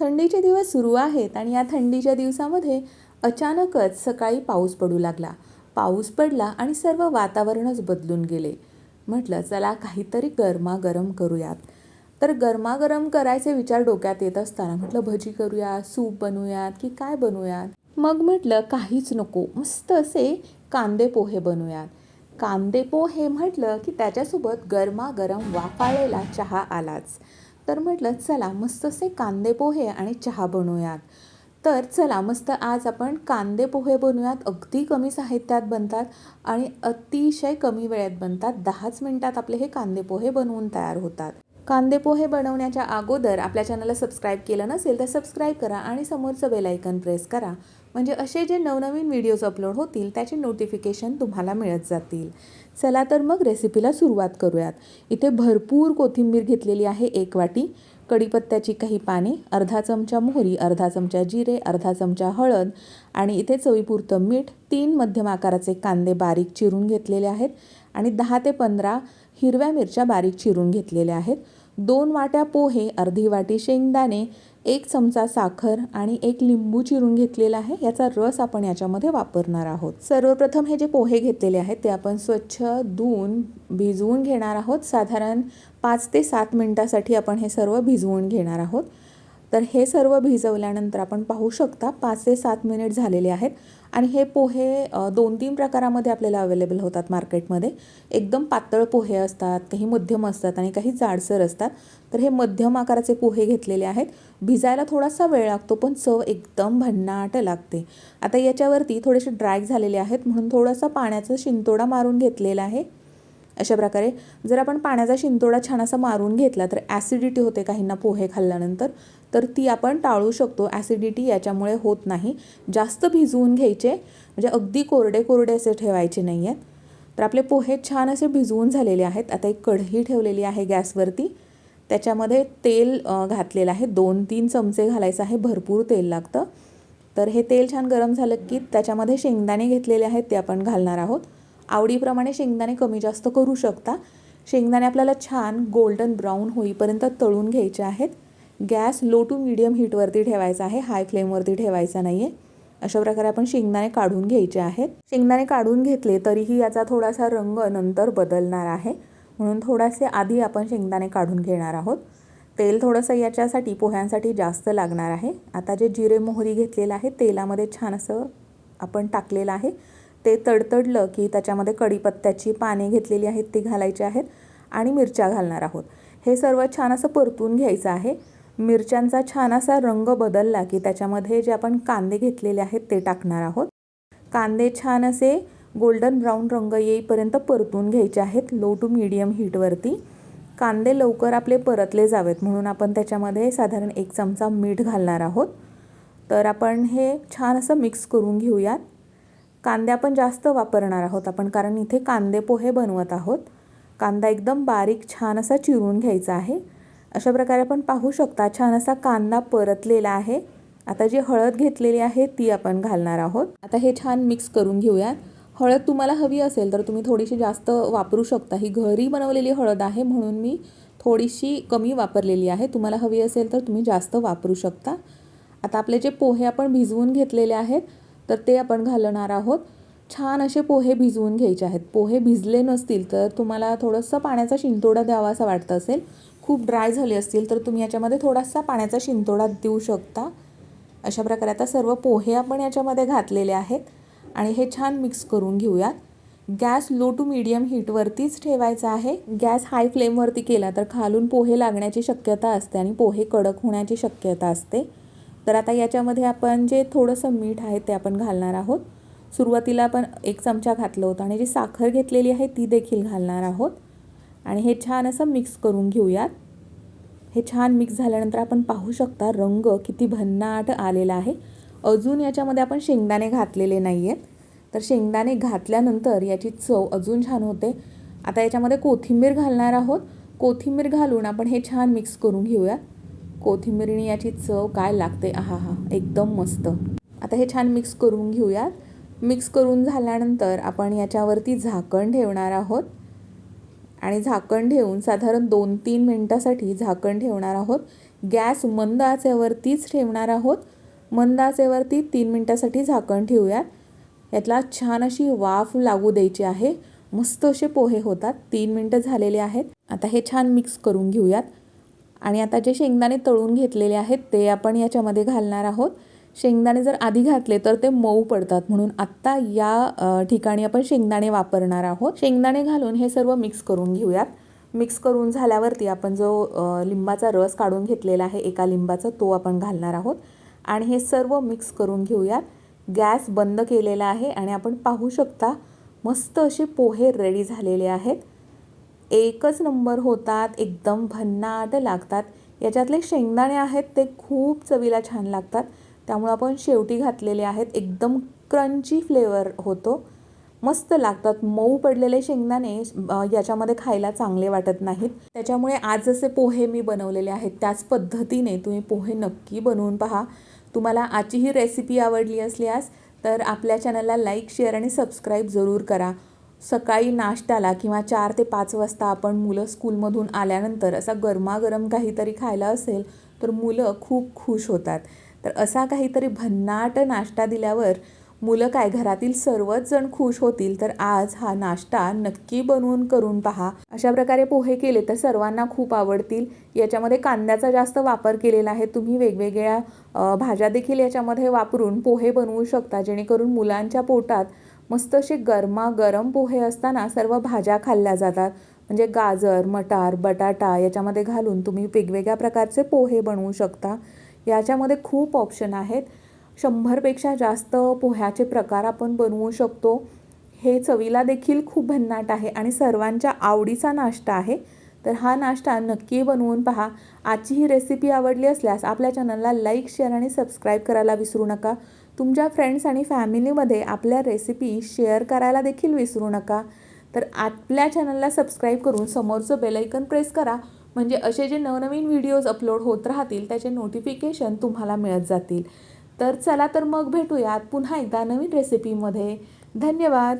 थंडीचे दिवस सुरू आहेत आणि या थंडीच्या दिवसामध्ये अचानकच सकाळी पाऊस पडू लागला. पाऊस पडला आणि सर्व वातावरणच बदलून गेले. म्हटलं चला काहीतरी गरमागरम करूयात. तर गरमागरम करायचे विचार डोक्यात येत असताना म्हटलं भजी करूया सूप बनवूयात की काय बनवूयात? मग म्हटलं काहीच नको मस्त असे कांदे पोहे बनवूयात. कांदे पोहे म्हटलं की त्याच्यासोबत गरमागरम वाफाळलेला चहा आलाच. तर म्हटलं चला मस्त असे कांदे पोहे आणि चहा बनवूयात. तर चला मस्त आज आपण कांदे पोहे बनवूयात. अगदी कमी साहित्यात बनतात आणि अतिशय कमी वेळेत बनतात. दहाच मिनटात आपले हे कांदे पोहे बनवून तयार होतात. कांदे पोहे बनवण्याच्या अगोदर आपल्या चॅनलला सबस्क्राईब केलं नसेल तर सबस्क्राईब करा आणि समोरचं बेल आयकन प्रेस करा. म्हणजे असे जे नवनवीन व्हिडिओज अपलोड होतील त्याचे नोटिफिकेशन तुम्हाला मिळत जातील. चला तर मग रेसिपीला सुरुवात करूयात. इथे भरपूर कोथिंबीर घेतलेली आहे एक वाटी. कढीपत्त्याची काही पाने अर्धा चमचा मोहरी अर्धा चमचा जिरे अर्धा चमचा हळद आणि इथे चवीपुरतं मीठ तीन मध्यम आकाराचे कांदे बारीक चिरून घेतलेले आहेत आणि दहा ते पंधरा हिरव्या मिरच्या बारीक चिरून घेतलेल्या आहेत. दोन वाट्या पोहे अर्धी वाटी शेंगदाणे एक चमचा साखर आणि एक लिंबू चिरून घेतलेला आहे. याचा रस आपण याच्यामध्ये वापरणार आहोत. सर्वप्रथम हे जे पोहे घेतलेले आहेत ते आपण स्वच्छ धुवून भिजवून घेणार आहोत. साधारण पाच ते सात मिनटासाठी आपण हे सर्व भिजवून घेणार आहोत. तर हे सर्व भिजवल्यानंतर आपण पाहू शकता पाच ते सात मिनिट झालेले आहेत. आणि हे पोहे दोन तीन प्रकारामध्ये आपल्याला अवेलेबल होतात मार्केटमध्ये एकदम पातळ पोहे असतात काही मध्यम असतात आणि काही जाडसर असतात. तर हे मध्यम आकाराचे पोहे घेतलेले आहेत. भिजायला थोडासा वेळ लागतो पण चव एकदम भन्नाट लागते. आता याच्यावरती थोडेसे ड्राय झालेले आहेत म्हणून थोडासा पाण्याचा शिंतोडा मारून घेतलेला आहे. अशा प्रकारे जर आपण पाण्याचा शिंतोडा छान असा मारून घेतला तर ॲसिडिटी होते काहींना पोहे खाल्ल्यानंतर. तर ती आपण टाळू शकतो. ॲसिडिटी याच्यामुळे होत नाही. जास्त भिजवून घ्यायचे म्हणजे अगदी कोरडे कोरडे असे ठेवायचे नाही आहेत तर आपले पोहे छान असे भिजवून झालेले आहेत. आता एक कढई ठेवलेली आहे गॅसवरती. त्याच्यामध्ये तेल घातलेलं आहे. दोन तीन चमचे घालायचं आहे. भरपूर तेल लागतं. तर हे तेल छान गरम झालं की त्याच्यामध्ये शेंगदाणे घेतलेले आहेत ते आपण घालणार आहोत. आवडीप्रमाणे शेंगदाणे कमी जास्त करू शकता. शेंगदाणे आपल्याला छान गोल्डन ब्राऊन होईपर्यंत तळून घ्यायचे आहेत. गॅस लो टू मिडियम हीटवरती ठेवायचा आहे हाय फ्लेमवरती ठेवायचा नाही आहे अशा प्रकारे आपण शेंगदाणे काढून घ्यायचे आहेत. शेंगदाणे काढून घेतले तरीही याचा थोडासा रंग नंतर बदलणार आहे. म्हणून थोडासे आधी आपण शेंगदाणे काढून घेणार आहोत. तेल थोडंसं याच्यासाठी पोह्यांसाठी जास्त लागणार आहे. आता जे जिरे मोहरी घेतलेलं आहे तेलामध्ये छान असं आपण टाकलेलं आहे. ते तडतडलं की त्याच्यामध्ये कढीपत्त्याची पाने घेतलेली आहेत ती घालायची आहेत आणि मिरच्या घालणार आहोत. हे सर्व छान असं परतून घ्यायचं आहे. मिरच्यांचा छान असा रंग बदलला की त्याच्यामध्ये जे आपण कांदे घेतलेले आहेत ते टाकणार आहोत. कांदे छान असे गोल्डन ब्राऊन रंग येईपर्यंत परतून घ्यायचे आहेत लो टू मीडियम हीटवरती. कांदे लवकर आपले परतले जावेत म्हणून आपण त्याच्यामध्ये साधारण एक चमचा मीठ घालणार आहोत. तर आपण हे छान असं मिक्स करून घेऊयात. कांदे आपण जास्त वापरणार आहोत आपण कारण इथे कांदे पोहे बनवत आहोत. कांदा एकदम बारीक छान असा चिरून घ्यायचा आहे. अशा प्रकारे आपण पाहू शकता छान असा कांदा परतलेला आहे. आता जी हळद घेतलेली आहे ती आपण घालणार आहोत. आता हे छान मिक्स करून घेऊयात. हळद तुम्हाला हवी असेल तर तुम्ही थोडीशी जास्त वापरू शकता. ही घरी बनवलेली हळद आहे म्हणून मी थोडीशी कमी वापरलेली आहे. तुम्हाला हवी असेल तर तुम्ही जास्त वापरू शकता. आता आपले जे पोहे आपण भिजवून घेतलेले आहेत तर ते आपण घालणार आहोत. छान असे पोहे भिजवून घ्यायचे आहेत. पोहे भिजले नसतील तर तुम्हाला थोडंसं पाण्याचा शिंतोडा द्यावा असं वाटतं असेल खूप ड्राय झाले असतील तर तुम्ही याच्यामध्ये थोडासा पाण्याचा शिंतोडा देऊ शकता. अशा प्रकारे आता सर्व पोहे आपण याच्यामध्ये घातलेले आहेत आणि हे छान मिक्स करून घेऊयात. गॅस लो टू मीडियम हीटवरतीच ठेवायचा आहे. गॅस हाय फ्लेमवरती केला तर खालून पोहे लागण्याची शक्यता असते आणि पोहे कडक होण्याची शक्यता असते. तर आता याच्यामध्ये आपण जे थोडंसं मीठ आहे ते आपण घालणार आहोत. सुरुवातीला आपण एक चमचा घातलं होतं आणि जी साखर घेतलेली आहे ती देखील घालणार आहोत. आणि हे छान असं मिक्स करून घेऊयात. हे छान मिक्स झाल्यानंतर आपण पाहू शकता रंग किती भन्नाट आलेला आहे. अजून याच्यामध्ये आपण शेंगदाणे घातलेले नाही आहेत तर शेंगदाणे घातल्यानंतर याची चव अजून छान होते. आता याच्यामध्ये कोथिंबीर घालणार आहोत. कोथिंबीर घालून आपण हे छान मिक्स करून घेऊया कोथिंबीरने याची चव काय लागते? आहा हा एकदम मस्त. आता हे छान मिक्स करून घेऊयात. मिक्स करून झाल्यानंतर आपण याच्यावरती झाकण ठेवणार आहोत. आणि झाकण ठेवून साधारण दोन तीन मिनटासाठी झाकण ठेवणार आहोत. गॅस मंद आचेवरतीच ठेवणार आहोत. मंद आचेवरती तीन मिनटासाठी झाकण ठेवूयात. यातला छान अशी वाफ लागू द्यायची आहे. मस्त असे पोहे होतात. तीन मिनटं झालेले आहेत. आता हे छान मिक्स करून घेऊयात. आणि आता जे शेंगदाणे तळून घेतलेले आहेत ते आपण याच्यामध्ये घालणार आहोत. शेंगदाणे जर आधी घातले तर ते मऊ पडतात. म्हणून आत्ता या ठिकाणी आपण शेंगदाणे वापरणार आहोत. शेंगदाणे घालून हे सर्व मिक्स करून घेऊयात. मिक्स करून झाल्यावरती आपण जो लिंबाचा रस काढून घेतलेला आहे एका लिंबाचा तो आपण घालणार आहोत. आणि हे सर्व मिक्स करून घेऊयात. गॅस बंद केलेला आहे आणि आपण पाहू शकता मस्त असे पोहे रेडी झालेले आहेत. एकच नंबर होतात एकदम भन्नाट लागतात. याच्यातले शेंगदाणे आहेत ते खूप चवीला छान लागतात. त्यामुळं आपण शेवटी घातलेले आहेत. एकदम क्रंची फ्लेवर होतो. मस्त लागतात. मऊ पडलेले शेंगदाणे याच्यामध्ये खायला चांगले वाटत नाहीत. त्याच्यामुळे आज जसे पोहे मी बनवलेले आहेत त्याच पद्धतीने तुम्ही पोहे नक्की बनवून पहा. तुम्हाला आजची ही रेसिपी आवडली असल्यास तर आपल्या चॅनलला लाईक शेअर आणि सबस्क्राईब जरूर करा. सकाळी नाश्त्याला किंवा चार ते पाच वाजता आपण मुलं स्कूलमधून आल्यानंतर असा गरमागरम काहीतरी खायला असेल तर मुलं खूप खुश होतात. तर असा काहीतरी भन्नाट नाश्ता दिल्यावर मुलं काय घरातील सर्वच जण खुश होतील? तर आज हा नाश्ता नक्की बनवून करून पहा. अशा प्रकारे पोहे केले तर सर्वांना खूप आवडतील. याच्यामध्ये कांद्याचा जास्त वापर केलेला आहे. तुम्ही वेगवेगळ्या भाज्या देखील याच्यामध्ये वापरून पोहे बनवू शकता. जेणेकरून मुलांच्या पोटात मस्त असे गरमागरम पोहे असताना सर्व भाज्या खाल्ल्या जातात. म्हणजे गाजर मटार बटाटा याच्यामध्ये घालून तुम्ही वेगवेगळ्या प्रकारचे पोहे बनवू शकता. याच्यामध्ये खूप ऑप्शन आहेत. शंभरपेक्षा जास्त पोह्याचे प्रकार आपण बनवू शकतो. हे चवीला देखील खूप भन्नाट आहे आणि सर्वांच्या आवडीचा नाश्ता आहे. तर हा नाश्ता नक्की बनवून पहा. आजची ही रेसिपी आवडली असल्यास आपल्या चॅनलला लाईक शेअर आणि सबस्क्राईब करायला विसरू नका. तुमच्या फ्रेंड्स आणि फॅमिलीमध्ये आपल्या रेसिपी शेअर करायला देखील विसरू नका. तर आपल्या चॅनलला सबस्क्राईब करून समोरचं बेलायकन प्रेस करा. म्हणजे असे जे नवनवीन व्हिडिओज अपलोड होत राहतील त्याचे नोटिफिकेशन तुम्हाला मिळत जातील. तर चला तर मग भेटूयात पुन्हा एकदा नवीन रेसिपीमध्ये धन्यवाद.